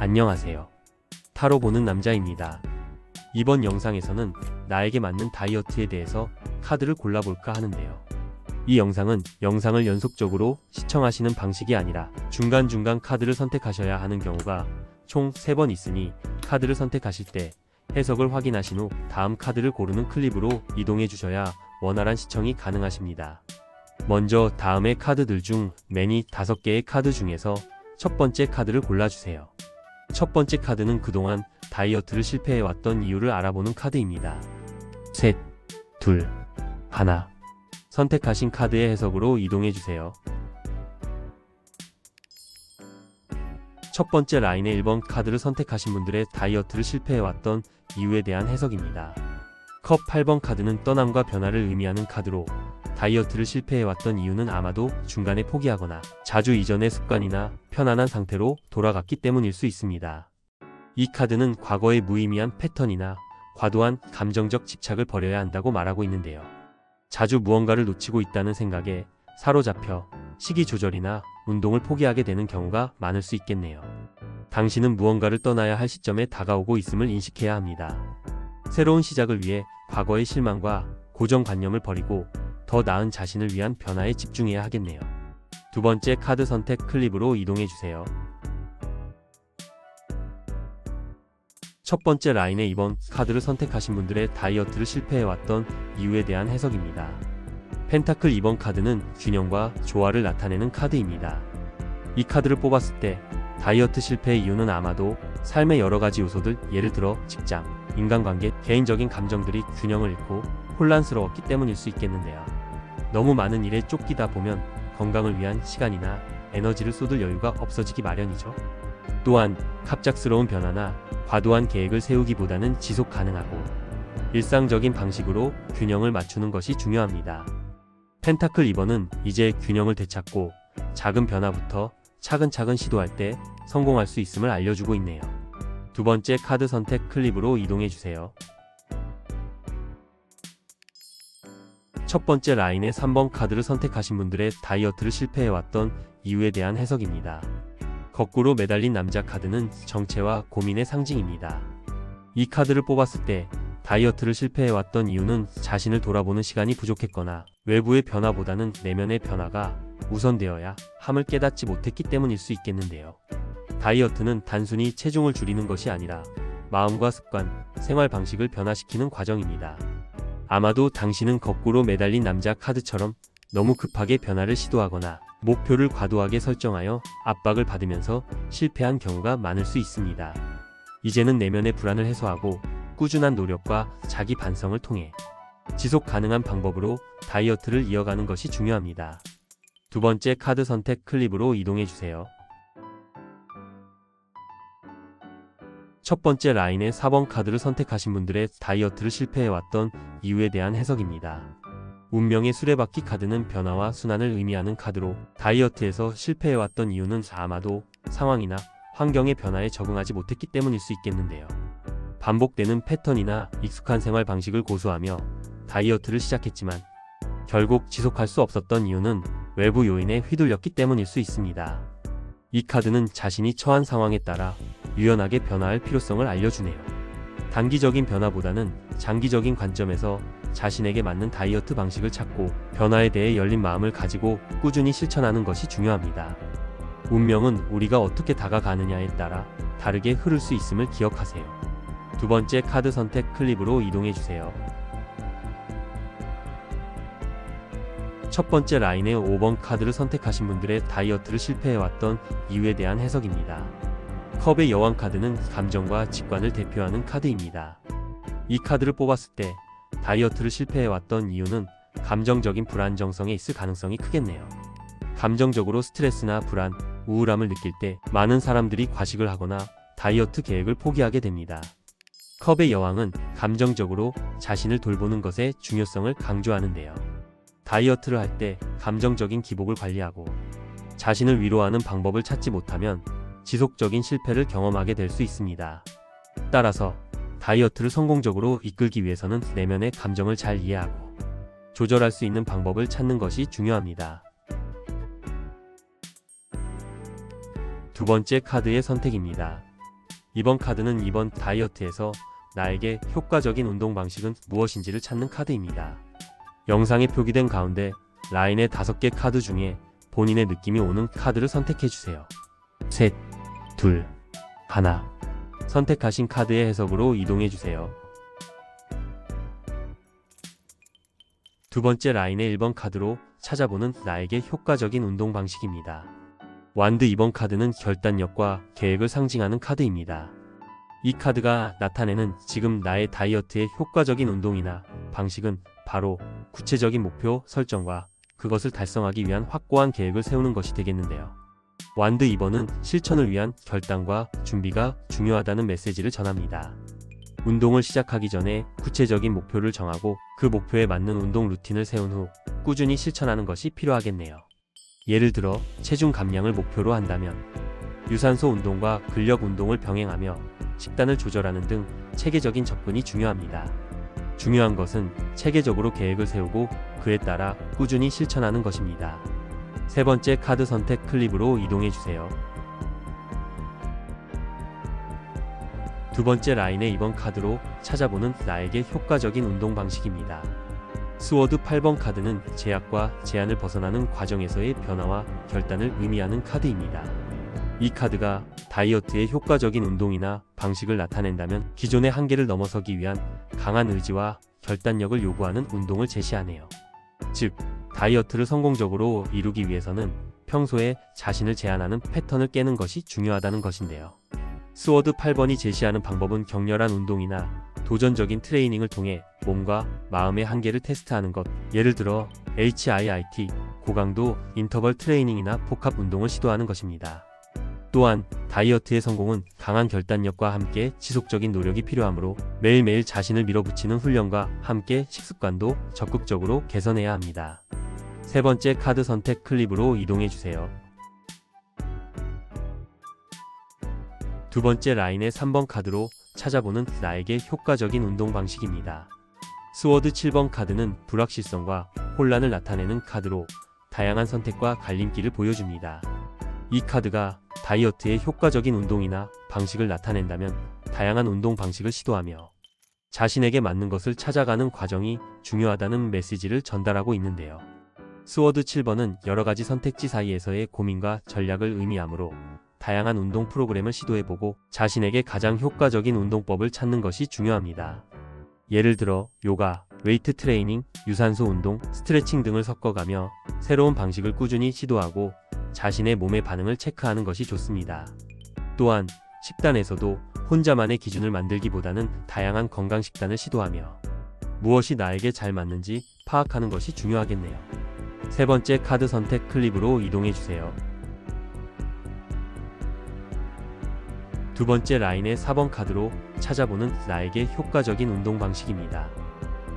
안녕하세요. 타로 보는 남자입니다. 이번 영상에서는 나에게 맞는 다이어트에 대해서 카드를 골라볼까 하는데요. 이 영상은 영상을 연속적으로 시청하시는 방식이 아니라 중간중간 카드를 선택하셔야 하는 경우가 총 3번 있으니 카드를 선택하실 때 해석을 확인하신 후 다음 카드를 고르는 클립으로 이동해 주셔야 원활한 시청이 가능하십니다. 먼저 다음의 카드들 중 매니 5개의 카드 중에서 첫 번째 카드를 골라주세요. 첫 번째 카드는 그동안 다이어트를 실패해왔던 이유를 알아보는 카드입니다. 셋, 둘, 하나. 선택하신 카드의 해석으로 이동해주세요. 첫 번째 라인의 1번 카드를 선택하신 분들의 다이어트를 실패해왔던 이유에 대한 해석입니다. 컵 8번 카드는 떠남과 변화를 의미하는 카드로 다이어트를 실패해왔던 이유는 아마도 중간에 포기하거나 자주 이전의 습관이나 편안한 상태로 돌아갔기 때문일 수 있습니다. 이 카드는 과거의 무의미한 패턴이나 과도한 감정적 집착을 버려야 한다고 말하고 있는데요. 자주 무언가를 놓치고 있다는 생각에 사로잡혀 식이 조절이나 운동을 포기하게 되는 경우가 많을 수 있겠네요. 당신은 무언가를 떠나야 할 시점에 다가오고 있음을 인식해야 합니다. 새로운 시작을 위해 과거의 실망과 고정관념을 버리고 더 나은 자신을 위한 변화에 집중해야 하겠네요. 두 번째 카드 선택 클립으로 이동해 주세요. 첫 번째 라인의 2번 카드를 선택하신 분들의 다이어트를 실패해왔던 이유에 대한 해석입니다. 펜타클 2번 카드는 균형과 조화를 나타내는 카드입니다. 이 카드를 뽑았을 때 다이어트 실패의 이유는 아마도 삶의 여러 가지 요소들, 예를 들어 직장, 인간관계, 개인적인 감정들이 균형을 잃고 혼란스러웠기 때문일 수 있겠는데요. 너무 많은 일에 쫓기다 보면 건강을 위한 시간이나 에너지를 쏟을 여유가 없어지기 마련이죠. 또한 갑작스러운 변화나 과도한 계획을 세우기보다는 지속 가능하고 일상적인 방식으로 균형을 맞추는 것이 중요합니다. 펜타클 2번은 이제 균형을 되찾고 작은 변화부터 차근차근 시도할 때 성공할 수 있음을 알려주고 있네요. 두 번째 카드 선택 클립으로 이동해 주세요. 첫 번째 라인의 3번 카드를 선택하신 분들의 다이어트를 실패해왔던 이유에 대한 해석입니다. 거꾸로 매달린 남자 카드는 정체와 고민의 상징입니다. 이 카드를 뽑았을 때 다이어트를 실패해왔던 이유는 자신을 돌아보는 시간이 부족했거나 외부의 변화보다는 내면의 변화가 우선되어야 함을 깨닫지 못했기 때문일 수 있겠는데요. 다이어트는 단순히 체중을 줄이는 것이 아니라 마음과 습관, 생활 방식을 변화시키는 과정입니다. 아마도 당신은 거꾸로 매달린 남자 카드처럼 너무 급하게 변화를 시도하거나 목표를 과도하게 설정하여 압박을 받으면서 실패한 경우가 많을 수 있습니다. 이제는 내면의 불안을 해소하고 꾸준한 노력과 자기 반성을 통해 지속 가능한 방법으로 다이어트를 이어가는 것이 중요합니다. 두 번째 카드 선택 클립으로 이동해 주세요. 첫 번째 라인의 4번 카드를 선택하신 분들의 다이어트를 실패해왔던 이유에 대한 해석입니다. 운명의 수레바퀴 카드는 변화와 순환을 의미하는 카드로 다이어트에서 실패해왔던 이유는 아마도 상황이나 환경의 변화에 적응하지 못했기 때문일 수 있겠는데요. 반복되는 패턴이나 익숙한 생활 방식을 고수하며 다이어트를 시작했지만 결국 지속할 수 없었던 이유는 외부 요인에 휘둘렸기 때문일 수 있습니다. 이 카드는 자신이 처한 상황에 따라 유연하게 변화할 필요성을 알려주네요. 단기적인 변화보다는 장기적인 관점에서 자신에게 맞는 다이어트 방식을 찾고 변화에 대해 열린 마음을 가지고 꾸준히 실천하는 것이 중요합니다. 운명은 우리가 어떻게 다가가느냐에 따라 다르게 흐를 수 있음을 기억하세요. 두 번째 카드 선택 클립으로 이동해 주세요. 첫 번째 라인의 5번 카드를 선택하신 분들의 다이어트를 실패해왔던 이유에 대한 해석입니다. 컵의 여왕 카드는 감정과 직관을 대표하는 카드입니다. 이 카드를 뽑았을 때 다이어트를 실패해왔던 이유는 감정적인 불안 정성에 있을 가능성이 크겠네요. 감정적으로 스트레스나 불안, 우울함을 느낄 때 많은 사람들이 과식을 하거나 다이어트 계획을 포기하게 됩니다. 컵의 여왕은 감정적으로 자신을 돌보는 것의 중요성을 강조하는데요. 다이어트를 할 때 감정적인 기복을 관리하고 자신을 위로하는 방법을 찾지 못하면 지속적인 실패를 경험하게 될 수 있습니다. 따라서 다이어트를 성공적으로 이끌기 위해서는 내면의 감정을 잘 이해하고 조절할 수 있는 방법을 찾는 것이 중요합니다. 두 번째 카드의 선택입니다. 이번 카드는 이번 다이어트에서 나에게 효과적인 운동 방식은 무엇인지를 찾는 카드입니다. 영상에 표기된 가운데 라인의 다섯 개 카드 중에 본인의 느낌이 오는 카드를 선택해 주세요. 셋, 둘, 하나. 선택하신 카드의 해석으로 이동해 주세요. 두 번째 라인의 1번 카드로 찾아보는 나에게 효과적인 운동 방식입니다. 완드 2번 카드는 결단력과 계획을 상징하는 카드입니다. 이 카드가 나타내는 지금 나의 다이어트의 효과적인 운동이나 방식은 바로 구체적인 목표 설정과 그것을 달성하기 위한 확고한 계획을 세우는 것이 되겠는데요. 완드 2번은 실천을 위한 결단과 준비가 중요하다는 메시지를 전합니다. 운동을 시작하기 전에 구체적인 목표를 정하고 그 목표에 맞는 운동 루틴을 세운 후 꾸준히 실천하는 것이 필요하겠네요. 예를 들어 체중 감량을 목표로 한다면 유산소 운동과 근력 운동을 병행하며 식단을 조절하는 등 체계적인 접근이 중요합니다. 중요한 것은 체계적으로 계획을 세우고 그에 따라 꾸준히 실천하는 것입니다. 세 번째 카드 선택 클립으로 이동해 주세요. 두 번째 라인의 이번 카드로 찾아보는 나에게 효과적인 운동 방식입니다. 스워드 8번 카드는 제약과 제한을 벗어나는 과정에서의 변화와 결단을 의미하는 카드입니다. 이 카드가 다이어트의 효과적인 운동이나 방식을 나타낸다면 기존의 한계를 넘어서기 위한 강한 의지와 결단력을 요구하는 운동을 제시하네요. 즉, 다이어트를 성공적으로 이루기 위해서는 평소에 자신을 제한하는 패턴을 깨는 것이 중요하다는 것인데요. 스워드 8번이 제시하는 방법은 격렬한 운동이나 도전적인 트레이닝을 통해 몸과 마음의 한계를 테스트하는 것, 예를 들어 HIIT, 고강도 인터벌 트레이닝이나 복합 운동을 시도하는 것입니다. 또한 다이어트의 성공은 강한 결단력과 함께 지속적인 노력이 필요하므로 매일매일 자신을 밀어붙이는 훈련과 함께 식습관도 적극적으로 개선해야 합니다. 세 번째 카드 선택 클립으로 이동해 주세요. 두 번째 라인의 3번 카드로 찾아보는 나에게 효과적인 운동 방식입니다. 스워드 7번 카드는 불확실성과 혼란을 나타내는 카드로 다양한 선택과 갈림길을 보여줍니다. 이 카드가 다이어트의 효과적인 운동이나 방식을 나타낸다면 다양한 운동 방식을 시도하며 자신에게 맞는 것을 찾아가는 과정이 중요하다는 메시지를 전달하고 있는데요. 스워드 7번은 여러 가지 선택지 사이에서의 고민과 전략을 의미하므로 다양한 운동 프로그램을 시도해보고 자신에게 가장 효과적인 운동법을 찾는 것이 중요합니다. 예를 들어 요가, 웨이트 트레이닝, 유산소 운동, 스트레칭 등을 섞어가며 새로운 방식을 꾸준히 시도하고 자신의 몸의 반응을 체크하는 것이 좋습니다. 또한 식단에서도 혼자만의 기준을 만들기보다는 다양한 건강 식단을 시도하며 무엇이 나에게 잘 맞는지 파악하는 것이 중요하겠네요. 세 번째 카드 선택 클립으로 이동해 주세요. 두 번째 라인의 4번 카드로 찾아보는 나에게 효과적인 운동 방식입니다.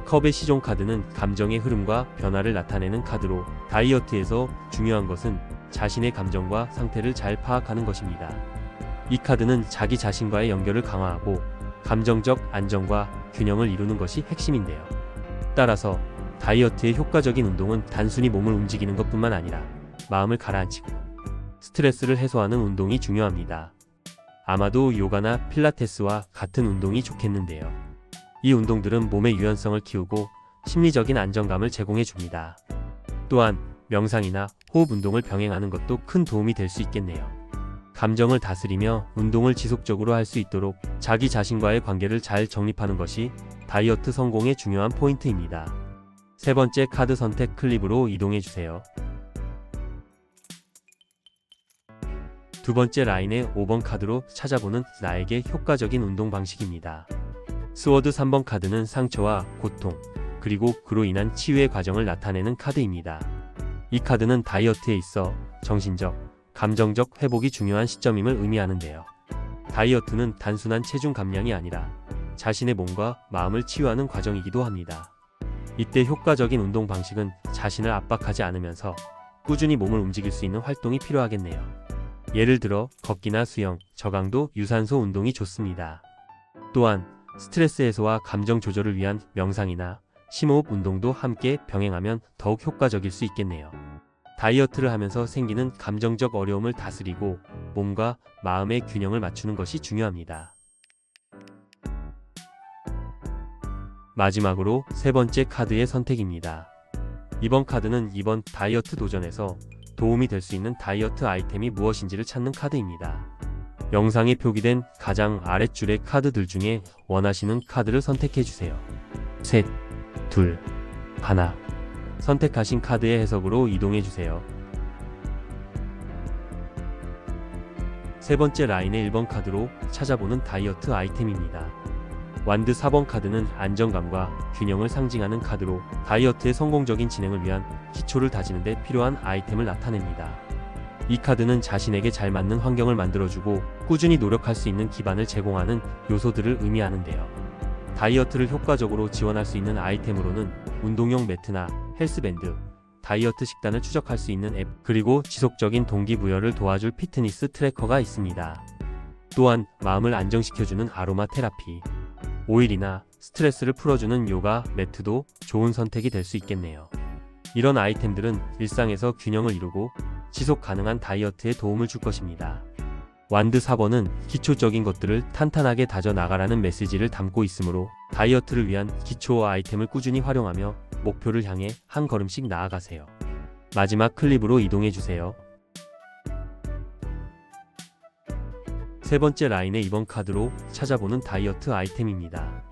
컵의 시종 카드는 감정의 흐름과 변화를 나타내는 카드로 다이어트에서 중요한 것은 자신의 감정과 상태를 잘 파악하는 것입니다. 이 카드는 자기 자신과의 연결을 강화하고 감정적 안정과 균형을 이루는 것이 핵심인데요. 따라서 다이어트의 효과적인 운동은 단순히 몸을 움직이는 것뿐만 아니라 마음을 가라앉히고 스트레스를 해소하는 운동이 중요합니다. 아마도 요가나 필라테스와 같은 운동이 좋겠는데요. 이 운동들은 몸의 유연성을 키우고 심리적인 안정감을 제공해 줍니다. 또한 명상이나 호흡 운동을 병행하는 것도 큰 도움이 될 수 있겠네요. 감정을 다스리며 운동을 지속적으로 할 수 있도록 자기 자신과의 관계를 잘 정립하는 것이 다이어트 성공의 중요한 포인트입니다. 세 번째 카드 선택 클립으로 이동해 주세요. 두 번째 라인의 5번 카드로 찾아보는 나에게 효과적인 운동 방식입니다. 스워드 3번 카드는 상처와 고통, 그리고 그로 인한 치유의 과정을 나타내는 카드입니다. 이 카드는 다이어트에 있어 정신적, 감정적 회복이 중요한 시점임을 의미하는데요. 다이어트는 단순한 체중 감량이 아니라 자신의 몸과 마음을 치유하는 과정이기도 합니다. 이때 효과적인 운동 방식은 자신을 압박하지 않으면서 꾸준히 몸을 움직일 수 있는 활동이 필요하겠네요. 예를 들어 걷기나 수영, 저강도 유산소 운동이 좋습니다. 또한 스트레스 해소와 감정 조절을 위한 명상이나 심호흡 운동도 함께 병행하면 더욱 효과적일 수 있겠네요. 다이어트를 하면서 생기는 감정적 어려움을 다스리고 몸과 마음의 균형을 맞추는 것이 중요합니다. 마지막으로 세 번째 카드의 선택입니다. 이번 카드는 이번 다이어트 도전에서 도움이 될 수 있는 다이어트 아이템이 무엇인지를 찾는 카드입니다. 영상에 표기된 가장 아랫줄의 카드들 중에 원하시는 카드를 선택해 주세요. 셋, 둘, 하나. 선택하신 카드의 해석으로 이동해 주세요. 세 번째 라인의 1번 카드로 찾아보는 다이어트 아이템입니다. 완드 4번 카드는 안정감과 균형을 상징하는 카드로 다이어트의 성공적인 진행을 위한 기초를 다지는 데 필요한 아이템을 나타냅니다. 이 카드는 자신에게 잘 맞는 환경을 만들어주고 꾸준히 노력할 수 있는 기반을 제공하는 요소들을 의미하는데요. 다이어트를 효과적으로 지원할 수 있는 아이템으로는 운동용 매트나 헬스밴드, 다이어트 식단을 추적할 수 있는 앱, 그리고 지속적인 동기부여를 도와줄 피트니스 트래커가 있습니다. 또한 마음을 안정시켜주는 아로마 테라피, 오일이나 스트레스를 풀어주는 요가 매트도 좋은 선택이 될 수 있겠네요. 이런 아이템들은 일상에서 균형을 이루고 지속 가능한 다이어트에 도움을 줄 것입니다. 완드 4번은 기초적인 것들을 탄탄하게 다져 나가라는 메시지를 담고 있으므로 다이어트를 위한 기초 아이템을 꾸준히 활용하며 목표를 향해 한 걸음씩 나아가세요. 마지막 클립으로 이동해 주세요. 세 번째 라인의 이번 카드로 찾아보는 다이어트 아이템입니다.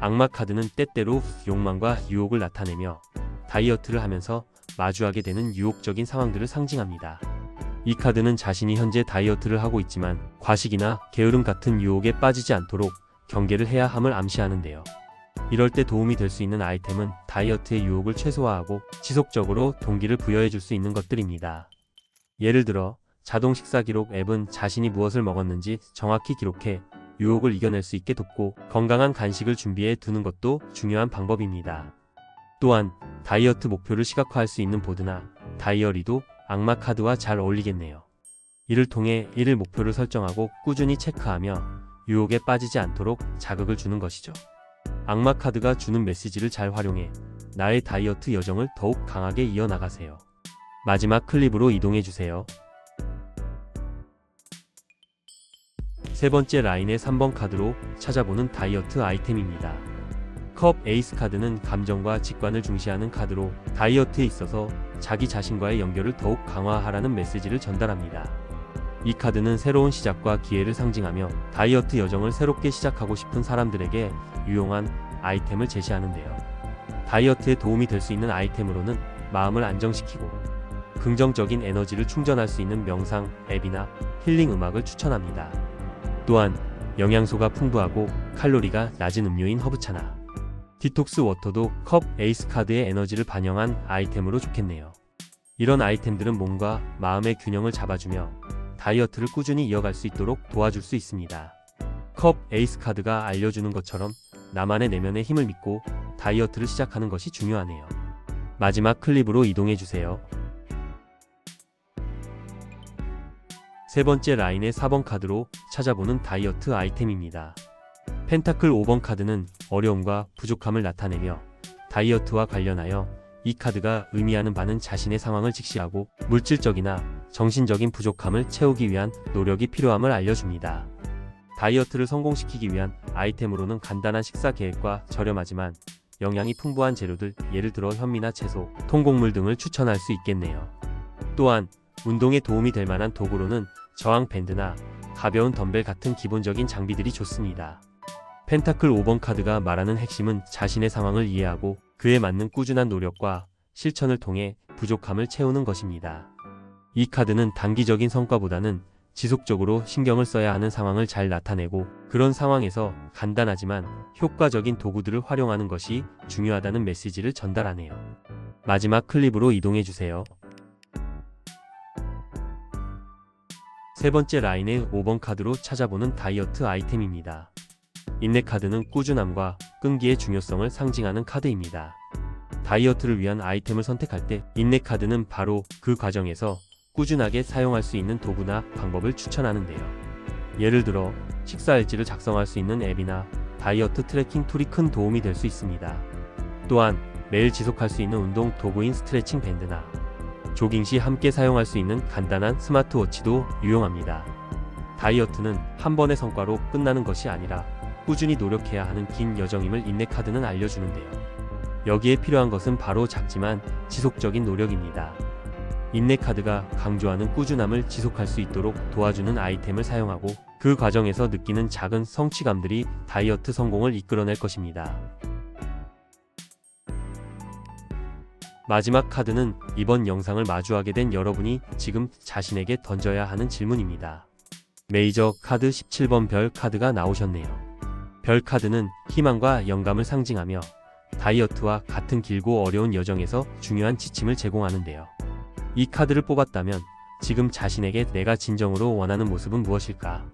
악마 카드는 때때로 욕망과 유혹을 나타내며 다이어트를 하면서 마주하게 되는 유혹적인 상황들을 상징합니다. 이 카드는 자신이 현재 다이어트를 하고 있지만 과식이나 게으름 같은 유혹에 빠지지 않도록 경계를 해야 함을 암시하는데요. 이럴 때 도움이 될 수 있는 아이템은 다이어트의 유혹을 최소화하고 지속적으로 동기를 부여해 줄 수 있는 것들입니다. 예를 들어 자동 식사 기록 앱은 자신이 무엇을 먹었는지 정확히 기록해 유혹을 이겨낼 수 있게 돕고 건강한 간식을 준비해 두는 것도 중요한 방법입니다. 또한 다이어트 목표를 시각화할 수 있는 보드나 다이어리도 악마 카드와 잘 어울리겠네요. 이를 통해 이를 목표를 설정하고 꾸준히 체크하며 유혹에 빠지지 않도록 자극을 주는 것이죠. 악마 카드가 주는 메시지를 잘 활용해 나의 다이어트 여정을 더욱 강하게 이어나가세요. 마지막 클립으로 이동해 주세요. 세 번째 라인의 3번 카드로 찾아보는 다이어트 아이템입니다. 컵 에이스 카드는 감정과 직관을 중시하는 카드로 다이어트에 있어서 자기 자신과의 연결을 더욱 강화하라는 메시지를 전달합니다. 이 카드는 새로운 시작과 기회를 상징하며 다이어트 여정을 새롭게 시작하고 싶은 사람들에게 유용한 아이템을 제시하는데요. 다이어트에 도움이 될 수 있는 아이템으로는 마음을 안정시키고 긍정적인 에너지를 충전할 수 있는 명상 앱이나 힐링 음악을 추천합니다. 또한 영양소가 풍부하고 칼로리가 낮은 음료인 허브차나 디톡스 워터도 컵 에이스 카드의 에너지를 반영한 아이템으로 좋겠네요. 이런 아이템들은 몸과 마음의 균형을 잡아주며 다이어트를 꾸준히 이어갈 수 있도록 도와줄 수 있습니다. 컵 에이스 카드가 알려주는 것처럼 나만의 내면의 힘을 믿고 다이어트를 시작하는 것이 중요하네요. 마지막 클립으로 이동해 주세요. 세 번째 라인의 4번 카드로 찾아보는 다이어트 아이템입니다. 펜타클 5번 카드는 어려움과 부족함을 나타내며 다이어트와 관련하여 이 카드가 의미하는 바는 자신의 상황을 직시하고 물질적이나 정신적인 부족함을 채우기 위한 노력이 필요함을 알려줍니다. 다이어트를 성공시키기 위한 아이템으로는 간단한 식사 계획과 저렴하지만 영양이 풍부한 재료들, 예를 들어 현미나 채소, 통곡물 등을 추천할 수 있겠네요. 또한 운동에 도움이 될 만한 도구로는 저항 밴드나 가벼운 덤벨 같은 기본적인 장비들이 좋습니다. 펜타클 5번 카드가 말하는 핵심은 자신의 상황을 이해하고 그에 맞는 꾸준한 노력과 실천을 통해 부족함을 채우는 것입니다. 이 카드는 단기적인 성과보다는 지속적으로 신경을 써야 하는 상황을 잘 나타내고 그런 상황에서 간단하지만 효과적인 도구들을 활용하는 것이 중요하다는 메시지를 전달하네요. 마지막 클립으로 이동해 주세요. 세 번째 라인의 5번 카드로 찾아보는 다이어트 아이템입니다. 인내 카드는 꾸준함과 끈기의 중요성을 상징하는 카드입니다. 다이어트를 위한 아이템을 선택할 때 인내 카드는 바로 그 과정에서 꾸준하게 사용할 수 있는 도구나 방법을 추천하는데요. 예를 들어 식사 일지를 작성할 수 있는 앱이나 다이어트 트래킹 툴이 큰 도움이 될 수 있습니다. 또한 매일 지속할 수 있는 운동 도구인 스트레칭 밴드나 조깅 시 함께 사용할 수 있는 간단한 스마트워치도 유용합니다. 다이어트는 한 번의 성과로 끝나는 것이 아니라 꾸준히 노력해야 하는 긴 여정임을 인내 카드는 알려주는데요. 여기에 필요한 것은 바로 작지만 지속적인 노력입니다. 인내 카드가 강조하는 꾸준함을 지속할 수 있도록 도와주는 아이템을 사용하고 그 과정에서 느끼는 작은 성취감들이 다이어트 성공을 이끌어낼 것입니다. 마지막 카드는 이번 영상을 마주하게 된 여러분이 지금 자신에게 던져야 하는 질문입니다. 메이저 카드 17번 별 카드가 나오셨네요. 별 카드는 희망과 영감을 상징하며 다이어트와 같은 길고 어려운 여정에서 중요한 지침을 제공하는데요. 이 카드를 뽑았다면 지금 자신에게 내가 진정으로 원하는 모습은 무엇일까?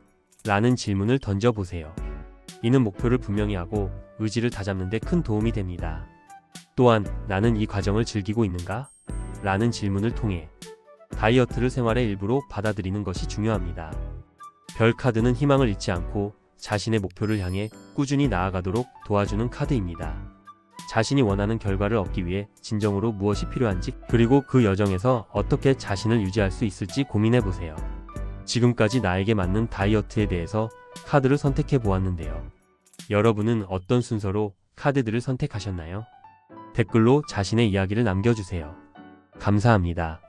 라는 질문을 던져보세요. 이는 목표를 분명히 하고 의지를 다잡는데 큰 도움이 됩니다. 또한 나는 이 과정을 즐기고 있는가? 라는 질문을 통해 다이어트를 생활의 일부로 받아들이는 것이 중요합니다. 별 카드는 희망을 잃지 않고 자신의 목표를 향해 꾸준히 나아가도록 도와주는 카드입니다. 자신이 원하는 결과를 얻기 위해 진정으로 무엇이 필요한지 그리고 그 여정에서 어떻게 자신을 유지할 수 있을지 고민해 보세요. 지금까지 나에게 맞는 다이어트에 대해서 카드를 선택해 보았는데요. 여러분은 어떤 순서로 카드들을 선택하셨나요? 댓글로 자신의 이야기를 남겨주세요. 감사합니다.